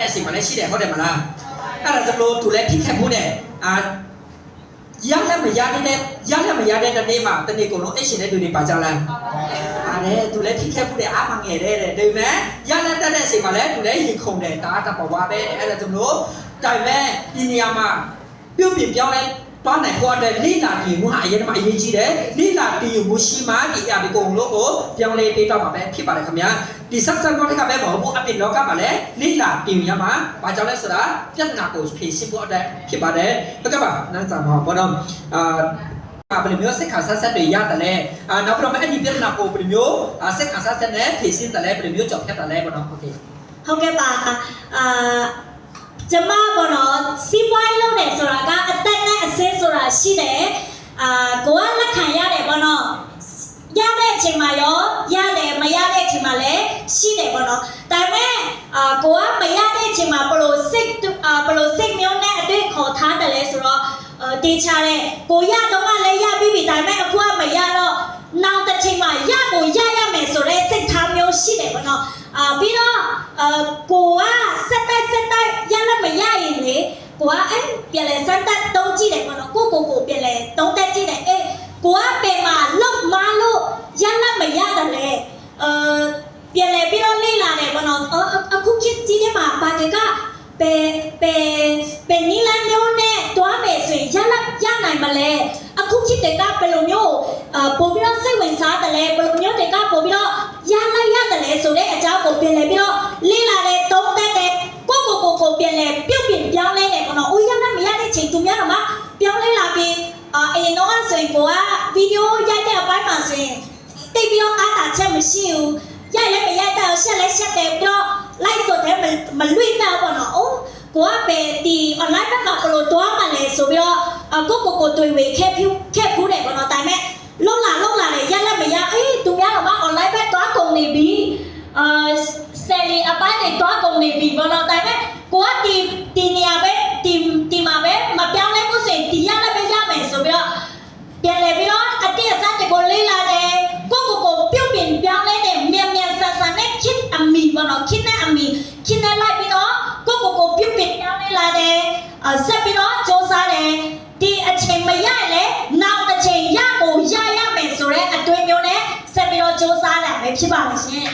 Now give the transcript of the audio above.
တဲ့အချိန်မှာလည်းရှိတယ်ဟုတ်တယ်မလားအဲ့ဒါကြောင့်လို့သူလည်းထိခတ်မှုနဲ့အာရလည်းမရတဲ့ရလည်းမရတဲ့တနေ့မှာတနေ့ကုန်လုံးအဲ့ရှင်တဲ့သူတွေပါကြလားအားလေသူလည်းထိခတ်မှုနဲ့အားမငယ်တဲ့တဲ့ဒါပေမဲ့ရလည်းတက်တဲ့အချိန်မှာလည်းသူလည်းရင်ခုန်တယ်ဒါကတပဝါပဲအဲ့ဒါကြောင့်လို့ဒါပေမဲ့ဒီနေရာမှာပြုတ်ပြင်ပြောင်းလဲ ပန်းနိုင်ဟောတဲ့လိလာတီမှုဟာအရင်ကအရေးကြီးတယ်လိလာတီမှုရှိမှဒီအရာဒီကုန်လို့ကိုပြောင်းလဲပေးတော့မှာပဲဖြစ်ပါတယ်ခင်ဗျာဒီဆက်ဆံတော့တခါပဲမဟုတ်ဘူးအပြင်လောကမှာလည်းလိလာတီရမှာဘာကြောင့်လဲဆိုတာပြဿနာကိုဖြေရှင်းဖို့အတွက်ဖြစ်ပါတယ်ဟုတ်ကဲ့ပါနန်းစာမှာဘောတော့အာအပလမျိုးစက်ခါဆက်ဆက်တွေရတယ်လေအာနောက်ပြီးတော့အဲ့ဒီပြဿနာကိုပလမျိုးစက်ခါဆက်ဆက်နဲ့ဖြေရှင်းတယ်လေပလမျိုးကြောင့်ဖြတ်တယ်လေဘောတော့ဟုတ်ကဲ့ဟုတ်ကဲ့ပါအာကျမဘောတော့စီးပွားလုပ်တယ်ဆိုတာက အသက်နဲ့အစင်းဆိုတာရှိတယ်အာကိုကလက်ခံရတယ်ပေါ့နော်ရတဲ့အချိန်မှာရောရတယ်မရတဲ့အချိန်မှာလည်းရှိတယ်ပေါ့နော်ဒါပေမဲ့အာကိုကမရတဲ့အချိန်မှာဘလို့စိတ်အာဘလို့စိတ်မျိုးနဲ့အတွေ့ခေါ်ထားတယ်လဲဆိုတော့အာတေးချတဲ့ကိုရတော့ကလည်းရပြီးပြီဒါပေမဲ့အခုကမရတော့နောက်တစ်ချိန်မှာရကိုရရမယ်ဆိုတဲ့စိတ်ထားမျိုးရှိတယ်ပေါ့နော်အာပြီးတော့အာကိုကစက်တက်စက်တက်ရလည်းမရရင်လေ ကိုကအဲ့ပြန်လဲစက်တက်တုံးကြည့်တယ်ပေါ့နော်ကိုကိုကိုပြန်လဲတုံးတက်ကြည့်တယ်အေးကိုကပင်မှာလောက်မလို့ရလည်းမရတယ်လေအာပြန်လဲပြီးတော့လေ့လာတယ်ပေါ့နော်အအခုခေတ်ကြီးထဲမှာဘာတကပဲပဲပဲနီလန်မျိုးနဲ့တွားမယ်ဆိုရင်ရလည်းရနိုင်မလဲအခုခေတ်တကဘယ်လိုမျိုးအာပို့ပြီးတော့စိတ်ဝင်စားတယ်လဲဘယ်လိုမျိုးတကပို့ပြီးတော့ရလည်းရတယ်လဲဆိုတဲ့အကြောင်းကိုပြန်လဲပြီးတော့လေ့လာတယ်တုံးတက်တယ်ကိုကိုကိုကိုပြန်လဲပြုတ် ပြင်ပြောင်းလဲတယ်ပေါ့နော်အိုးရလည်းမရတဲ့ချိန်သူများတော့မှပြောင်းလဲလာပြီးအာအရင်တော့ဆိုရင်ကိုကဗီဒီယိုရိုက်တဲ့အပိုင်းမှာဆိုရင်တိတ်ပြီးတော့အားတာချက်မရှိဘူးရိုက်လည်းမရိုက်တော့ရှက်လည်းရှက်တယ်ပြီးတော့ like ဆိုတဲ့မလွိတော့ပေါ့နော်အိုးကိုကပဲဒီ online ဘက်မှာဘယ်လိုတွားမှလဲဆိုပြီးတော့အကိုကိုကိုတွေ့ဝေခဲ့ဖူးခဲ့ဖူးတယ်ပေါ့နော်ဒါပေမဲ့လုံလာလုံလာလေရက်လည်းမရအေးသူများတော့မှ online ဘက်တွားကုန်နေပြီအာဆယ်လီအပိုင်းတွေတွားကုန်နေပြီပေါ့နော်ဒါပေမဲ့ကိုကဒီဒီနေရာပဲဒီဒီမှာပဲမပြောင်းလဲဘူးဆိုရင်ဒီရက်လည်းပဲရမယ်ဆိုပြီးတော့ ပြန်လေပြီးတော့အတိအစတကိုလေးလာတယ်ကိုကိုကိုပြုတ်ပြင်ပြောင်းလဲတယ်မြန်မြန်ဆန်ဆန်နဲ့ခစ်အမီဘောနော်ခစ်နဲ့အမီခစ်နဲ့လိုက်ပြီးတော့ကိုကိုကိုပြုတ်ပြင်ပြောင်းလဲလာတယ်အ ဆက်ပြီးတော့စူးစမ်းတယ်ဒီအချိန်မရရင်လေနောက်တစ်ချိန်ရကိုရရမယ်ဆိုတဲ့အတွေ့မျိုးနဲ့ဆက်ပြီးတော့စူးစမ်းတာပဲဖြစ်ပါလိမ့်ရှင်